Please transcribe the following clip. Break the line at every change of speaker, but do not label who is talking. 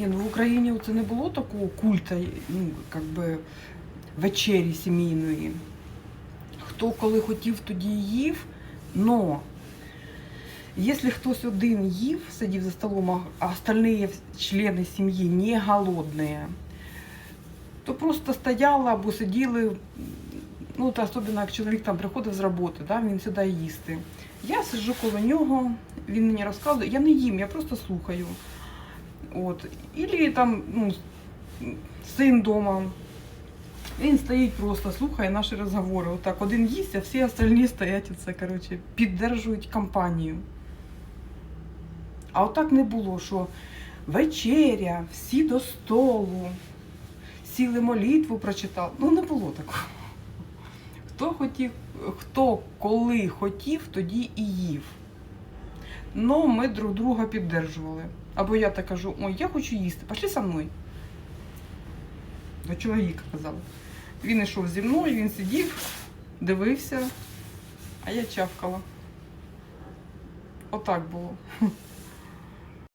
Ні, ну в Україні це не було такого культа, ну, як би, вечері сімейної. Хто коли хотів, тоді їв. Но якщо хтось один їв, сидів за столом, а- остальные члени сім'ї не голодні, то просто стояли або сиділи, ну, та особливо як чоловік там приходив з роботи, да, він сідає їсти. Я сиджу коло нього, він мені розказує, я не їм, я просто слухаю. От. Ілі там ну, син вдома. Він стоїть просто, слухає наші розговори. Отак один їсть, а всі остальні стоять оце, коротше, піддержують компанію. А отак не було, що вечеря, всі до столу, сіли молитву прочитали. Ну не було такого. Хто хотів, хто коли хотів, тоді і їв. Но ми друг друга піддержували. Або я так кажу, ой, я хочу їсти, пошли со мною. До чоловіка казала. Він йшов зі мною, він сидів, дивився, а я чавкала. Отак було.